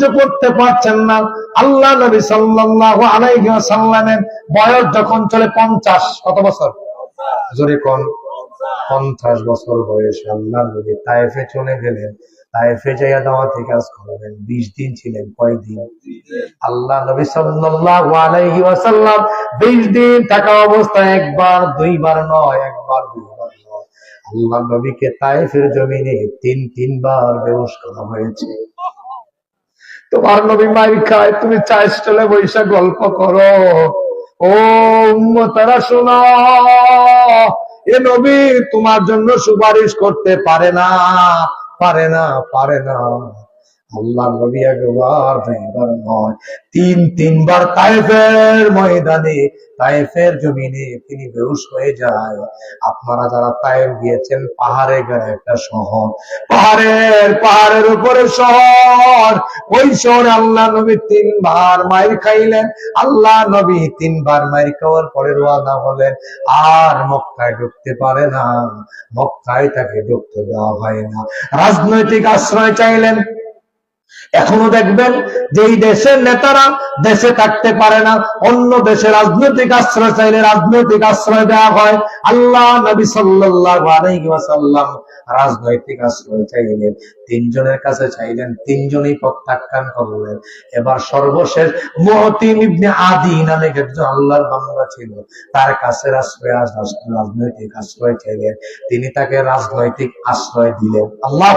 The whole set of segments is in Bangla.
সহ্য করতে পারছেন না। আল্লাহ নবী সাল্লাল্লাহু আলাইহি ওয়াসাল্লামের বয়স যখন চলে পঞ্চাশ, কত বছর? জোরে কোন? পঞ্চাশ বছর বয়সে। আল্লাহ নবী তায়েফে চলে গেলেন। তায়েফে যাইয়া দাওয়াতি কাজ করবেন। বিশ দিন ছিলেন কয়দিন আল্লাহ নবী সাল্লাল্লাহু আলাইহি ওয়াসাল্লাম বিশ দিন থাকা অবস্থায় একবার, দুইবার নয়, একবার, দুইবার নয়। আল্লাহ নবীকে তায়েফের জমিনে তিন, তিনবার বেহুশ করা হয়েছে। তোমার নবী মাই খায় তুমি চায় স্টলে বৈশা গল্প করো। ও তারা শোনো, এ নবী তোমার জন্য সুপারিশ করতে পারে না পারে না পারে না। আল্লাহ নবী একবার দুইবার নয় তিন, তিনবার তাইফের ময়দানে, তাইফের জমিনে তিনি বেহুশ হয়ে যায়। আপনারা যারা তাইফ গিয়েছেন, পাহাড়ে গেলে একটা শহর। পাহাড়ের পাহাড়ের উপরে শহর। ওই শহরে আল্লাহ নবী তিনবার মায়ের খাইলেন। আল্লাহ নবী তিনবার মায়ের খাওয়ার পরে রোয়ানা হলেন। আর মক্কায় ঢুকতে পারে না। মক্কায় তাকে ঢুকতে দেওয়া হয় না। রাজনৈতিক আশ্রয় চাইলেন। এখনও দেখবেন যে এই দেশের নেতারা দেশে থাকতে পারে না, অন্য দেশে রাজনৈতিক আশ্রয় চাইলে রাজনৈতিক আশ্রয় দেওয়া হয়। আল্লাহ নবী ওয়াসাল্লাম রাজনৈতিক আশ্রয় চাইলেন, তিনজনের কাছে চাইলেন, তিনজনই প্রত্যাখ্যান করলেন। এবার সর্বশেষ মহতিন আদি নামে একজন আল্লাহর বান্দা ছিল, তার কাছে আশ্রয় রাজনৈতিক আশ্রয় চাইলেন। তিনি তাকে রাজনৈতিক আশ্রয় দিলেন। আল্লাহ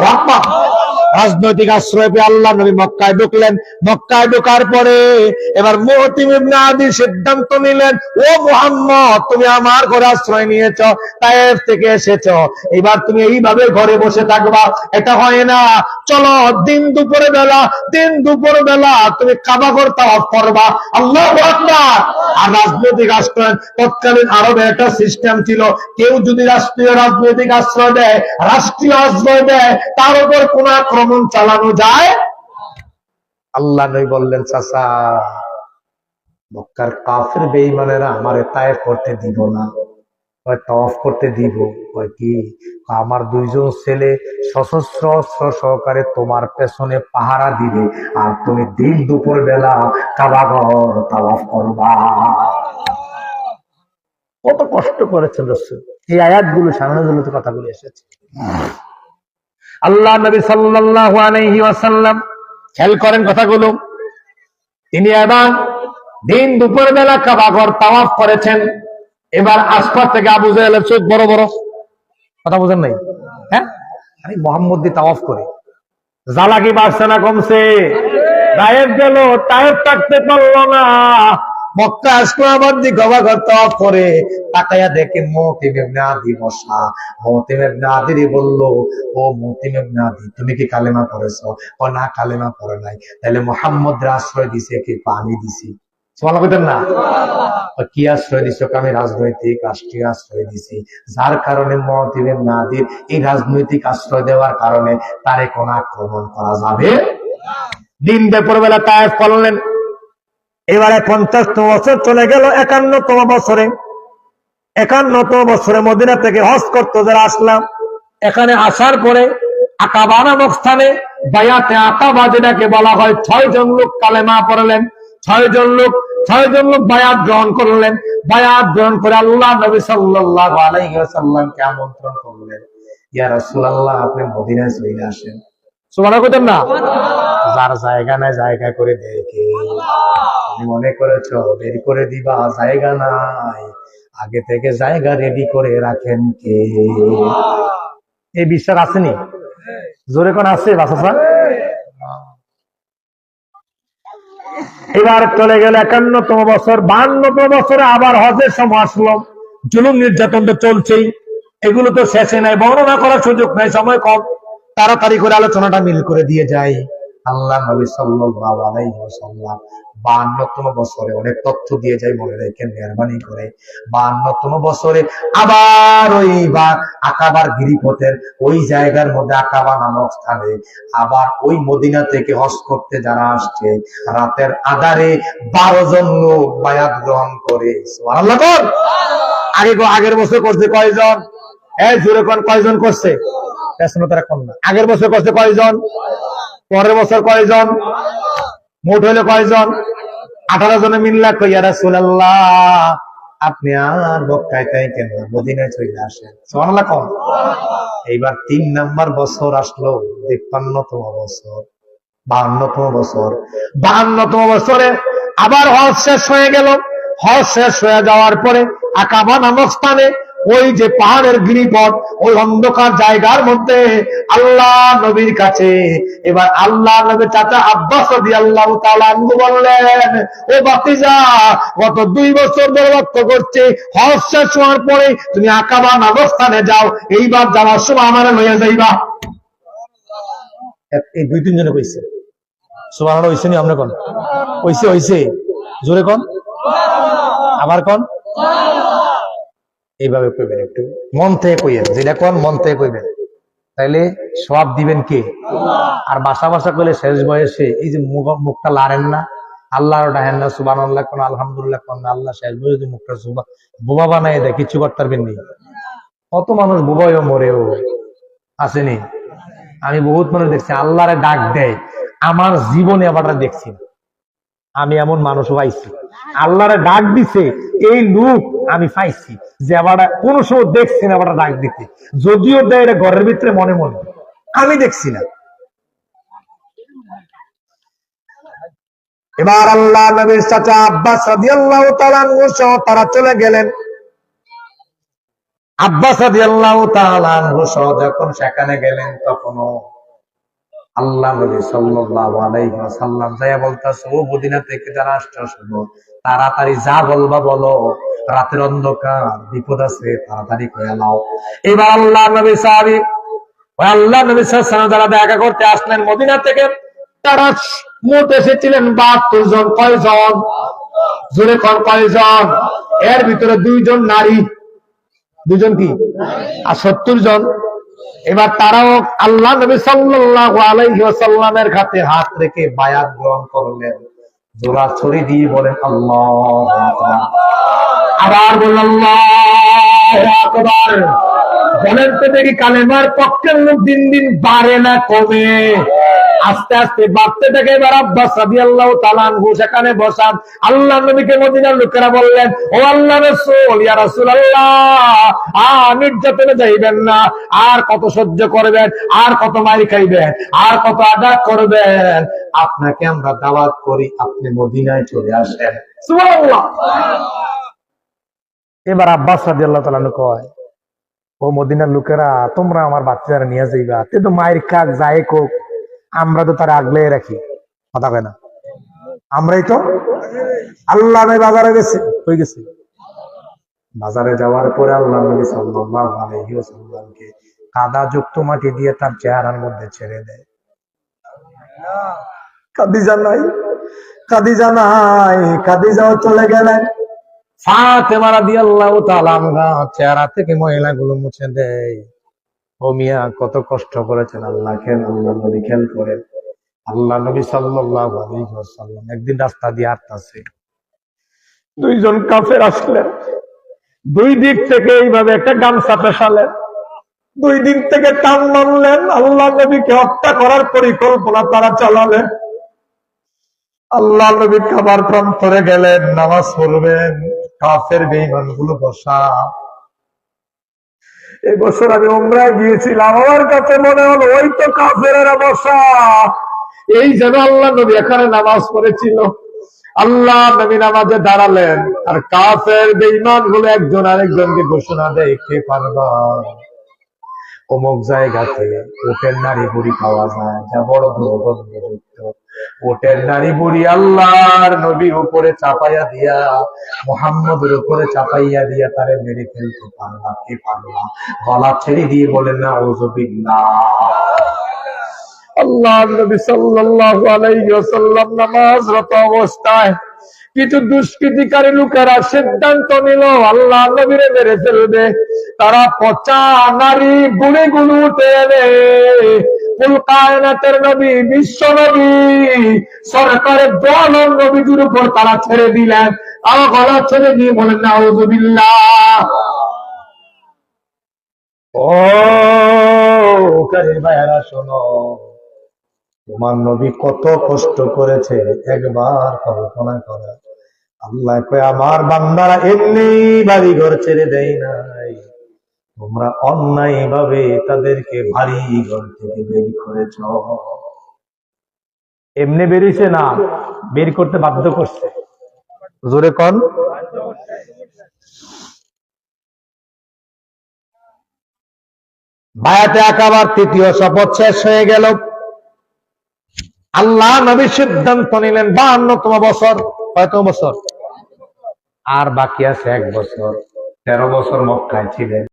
রাজনৈতিক আশ্রয় পেয়ে আল্লাহ নবী মক্কায় ঢুকলেন। মক্কায় ঢোকার পরে এবার মহতিম আদি সিদ্ধান্ত নিলেন, ও মুহাম্মদ, তুমি আমার ঘরে আশ্রয় নিয়েছ তায়েফ থেকে এসেছ। এবার তুমি এইভাবে ঘরে বসে থাকবা, এটা হয় না। চলো, দিন দুপুরে বেলা দিন দুপুর বেলা তুমি কাবা ঘর তাওয়াফ করবা। আল্লাহ আকবার! আর রাজনৈতিক আশ্রয়, তৎকালীন আরবে একটা সিস্টেম ছিল। কেউ যদি রাষ্ট্রীয় রাজনৈতিক আশ্রয় দেয়, রাষ্ট্রীয় আশ্রয় দেয়, তার উপর কোন আক্রমণ চালানো যায়? আল্লাহ নই বললেন চাষা মক্কার কাফের বেইমানেরা আমারে তায় করতে দিব না। কয় তওয়াফ করতে দিব। কয়, কি? আমার দুইজন ছেলে সশস্ত্র অস্ত্র সহকারে তোমার পেছনে পাহারা দিবে আর তুমি দিন দুপুর বেলা কাবাঘর তাওয়াফ করবা। কত কষ্ট করেছেন রসুল। এই আয়াতগুলো সামনে কথাগুলো এসেছে। আল্লাহ নবী সাল্লাল্লাহু আলাইহি ওয়াসাল্লাম, খেয়াল করেন কথাগুলো। তিনি এবার দিন দুপুর বেলা কাবাঘর তাওয়াফ করেছেন। এবার আশপাশ থেকে আবু জাহেলের চোখ বড় বড়। কথা বুঝেন নাই? হ্যাঁ? আরে মোহাম্মদ দিয়ে তাওয়াফ করে। জ্বালা কি বাড়ছে না কমছে। গায়েব গেল টায়েব থাকতে পারল না। মক্কা আসলো আবার দি গবা ঘর তাওয়াফ করে। তাকাইয়া দেখে মতিম ইবনে আদি বসা। মতিম ইবনে আদি বলল, ও মতিম ইবনে আদি, তুমি কি কালেমা পড়েছো? ও না, কালেমা পড়ে নাই। তাহলে মোহাম্মদ আশ্রয় দিছে কি? আমি দিছি। সোমালা একান্নতম বছরে। একান্নতম বছরে মদিনা থেকে যারা আসলাম, এখানে আসার পরে আকাবা নামক স্থানে বায়াতে আকাবা যেটাকে বলা হয় ছয় জন লোক কালেমা পড়লেন। ছয় জন লোক ছয় জন লোক বায়াত গ্রহণ করলেন। বায়াত গ্রহণ করে আল্লাহ নবী সাল্লাল্লাহু আলাইহি ওয়াসাল্লামকে আমন্ত্রণ করলেন। ইয়া রাসূলুল্লাহ আপনি মদিনায় চলে আসেন। সুবহানাল্লাহ কইতেন না? যার জায়গা নাই জায়গা করে মনে করেছ বের করে দিবা জায়গা নাই। আগে থেকে জায়গা রেডি করে রাখেন কে? এই বিশ্বাস আসেনি জোরে কোন আছে বাসা এবার চলে গেল একান্নতম বছর, বান্নতম বছরে আবার হজের সময় আসলো। জুলুম নির্যাতন তো চলছেই, এগুলো তো শেষে নাই, বর্ণনা করার সুযোগ নাই, সময় কম। তাড়াতাড়ি করে আলোচনাটা মিল করে দিয়ে যাই। আল্লাহ নবী সাল্লাল্লাহু আলাইহি ওয়াসাল্লাম 52তম বছরে অনেক তথ্য দিয়ে যায় মনে রেখেন মেহরবানি করে। 52তম বছরে আবার ওই বা আকাবার গিরিপথের ওই জায়গার মধ্যে আকাবা নামক স্থানে আবার ওই মদিনা থেকে হজ করতে যারা আসছে রাতের আধারে বারো জন লোক বায়াত গ্রহণ করে। আগে আগের বছর করছে কয়জন? এই জোরে কোন কয়জন করছে? তারা কম না আগের বছর করছে কয়জন? পরের বছর কয়জন? মোট হইলে কয়জন? আঠারো জনে মিল্লা কইয়া রাসূলুল্লাহ, আপনি আর বক্কায় তাই কেন? মদিনায় চলে আসেন। সুবহানাল্লাহ কম এইবার তিন নাম্বার বছর আসলো, তিপ্পান্নতম বছর, বাহান্নতম বছর। বাহান্নতম বছরে আবার হজ শেষ হয়ে গেল। হজ শেষ হয়ে যাওয়ার পরে আকাবা নামক স্থানে ওই যে পাহাড়ের গিরিপথ, ওই অন্ধকার জায়গার মধ্যে আল্লাহ নবীর কাছে। এবার আল্লাহ নবীর চাচা আব্বাস আল্লাহ বললেন, ও বাতিজা, গত দুই বছর ধরে করছে। হজ শেষ হওয়ার পরে তুমি আকাবা নামক স্থানে যাও। এইবার যাওয়ার সময় আমার লইয়া যাইবা। এই দুই, তিনজনে কইছে। সুবাহ হইছে নি আমরা কোন? হইছে হইছে। জোরে কন? আবার কোন? এইভাবে কইবেন একটু। মন থেকে কইবেন যেটা কোন মন থেকে কইবেন। তাইলে সব দিবেন কে? আর বাসা বাসা করলে শেষ বয়সে এই যে মুখটা লাড়েন না আল্লাহর ডাহেন না সুবান আল্লাহ কোন আলহামদুলিল্লাহ কোন আল্লাহ শেষ বয়সে মুখটা সুবা, বোবা বানাই দেয়, কিছু করতে পারবেন নি? কত মানুষ বোবাইও মরেও আসেনি? আমি বহুত মানুষ দেখছি, আল্লাহরে ডাক দেয়, আমার জীবনে আবার দেখছি না। আমি এমন মানুষ পাইছি। আল্লাহরে ডাক দিছে, এই লোক আমি পাইছি, যে আবার কোন সময় দেখছি না আবার ডাক দিতে। যদিও দেয় এটা ঘরের ভিতরে মনে মনে। আমি দেখছি না। এবার আল্লাহ নবীর চাচা আব্বাস আনহু সহ তারা চলে গেলেন। আব্বাস তাআলা আনহু সহ যখন সেখানে গেলেন তখনও আল্লাহ নবী সাল্লাল্লাহু আলাইহি ওয়াসাল্লাম যায়া বলতাছে, ও মদিনা থেকে যারা আসছো শুনো তাড়াতাড়ি যা বলবা বলো। রাতের অন্ধকার, বিপদ আছে, তাড়াতাড়ি করে নাও। এবার আল্লাহ নবী সাহাবী, ওই আল্লাহ নবী সাল্লাল্লাহু আলাইহি যারা দেখা করতে আসলেন মদিনা থেকে, তারা মোট এসেছিলেন বাহাত্তর জন। কয়জন? জোরে কর, কয়জন? এর ভিতরে দুইজন নারী। দুজন কি? আর সত্তর জন। এবার তারাও আল্লাহ নবী সাল্লাল্লাহু আলাইহি ওয়াসাল্লামের হাতে হাত রেখে বায়াত গ্রহণ করলেন। জোড়া ছড়ি দিয়ে বলেন, আল্লাহ আবার আকবার। বলেন তো দেখি কালেমার পক্ষের লোক দিন দিন বাড়ে না, কমে। আস্তে আস্তে বাড়তে থাকে এবার আব্বাস রাদিয়াল্লাহু তাআলা আনহু সেখানে বসান। আল্লাহ নবীকে মদিনার লোকেরা বললেন, ও আল্লাহ রাসূল, ইয়া রাসূলুল্লাহ, আর নির্যাতনে যাইবেন না, আর কত সহ্য করবেন, আর কত মারি খাইবেন, আর কত আঘাত করবেন। আপনাকে আমরা দাওয়াত করি, আপনি মদিনায় চলে আসেন। এবার আব্বাস রাদিয়াল্লাহু আল্লাহ আনহু কয়, ও মদিনার লোকেরা, তোমরা আমার বাচ্চারা নিয়ে যাইবা। তে তো মায়ের কাক যায় কোক আমরা তো তারা আগলে রাখি, কথা কয় না। আমরাই তো আল্লাহ নবী বাজারে গেছে হয়ে গেছে? বাজারে যাওয়ার পরে আল্লাহ নবী সাল্লাল্লাহু আলাইহি ওয়াসাল্লামকে কাদা যুক্ত মাটি দিয়ে তার চেহারার মধ্যে ছেড়ে দেয়। কাদিজা নাই কাদিজা নাই, কাদিজাও চলে গেলেন। ফাতেমা রাদিয়াল্লাহু তাআলা চেহারা থেকে ময়লাগুলো মুছে দেয়। ও মিয়া, কত কষ্ট করেছেন। আল্লাহ খেল, আল্লাহ নবী খেল করেন। আল্লাহ নবী ওয়াসাল্লাম একদিন রাস্তা দিয়ে হাঁটতাছে। দুইজন কাফের আসলেন। দুই দিক থেকে এইভাবে একটা গামছা পেশালেন। দুই দিন থেকে টান মানলেন আল্লাহ নবীকে হত্যা করার পরিকল্পনা তারা চালালেন। আল্লাহ নবী খাবার প্রান্তরে গেলেন, নামাজ পড়বেন। কাফের বেইমানগুলো বসা। এই বছর আমি উমরায় গিয়েছিলাম। আমার কাছে মনে হলো, ওই তো কাফেরা বসা। এই যেন আল্লাহ নবী এখানে নামাজ পড়েছিল। আল্লাহ নবী নামাজে দাঁড়ালেন। আর কাফের বেইমানগুলো একজন আরেকজনকে ঘোষণা দেয়, কে পারবা? অমুক জায়গাতে ওটের নারী বুড়ি পাওয়া যায়, যা বড় দুর্গন্ধযুক্ত ওটের নারী বুড়ি আল্লাহর নবীর উপরে চাপাইয়া দিয়া, মোহাম্মদের উপরে চাপাইয়া দিয়া তারে মেরে ফেলতে পারলা কে পারলা গলা ছেড়ে দিয়ে বলেন না ওজবিল্লাহ আল্লাহ নবী সাল্লাল্লাহু আলাইহি ওয়াসাল্লাম নামাজরত অবস্থায় কিছু দুষ্কৃতিকারী লোকেরা সিদ্ধান্ত নিল আল্লাহ নবীরে মেরে ফেলবে। তারা পচা নারী গুলি গুলো উঠে তারা ছেড়ে দিলেন। গলা ছেড়ে দিয়ে বলেন না তোমার নবী কত কষ্ট করেছে, একবার কল্পনা করা। আল্লাহ আমার বান্দারা এমনি বাড়ি ঘর ছেড়ে দেয় নাই তোমরা অন্যায় ভাবে তাদেরকে ভারী ঘর থেকে বের করেছ। এমনি বেরিয়েছে না, বের করতে বাধ্য করছে। জোরে কন। বায়াতে আকাবার তৃতীয় শপথ শেষ হয়ে গেল। আল্লাহ নবী সিদ্ধান্ত নিলেন, বাহান্নতম বছর। কয়তম বছর? আর বাকি আছে এক বছর। তেরো বছর মক্কায় ছিলেন।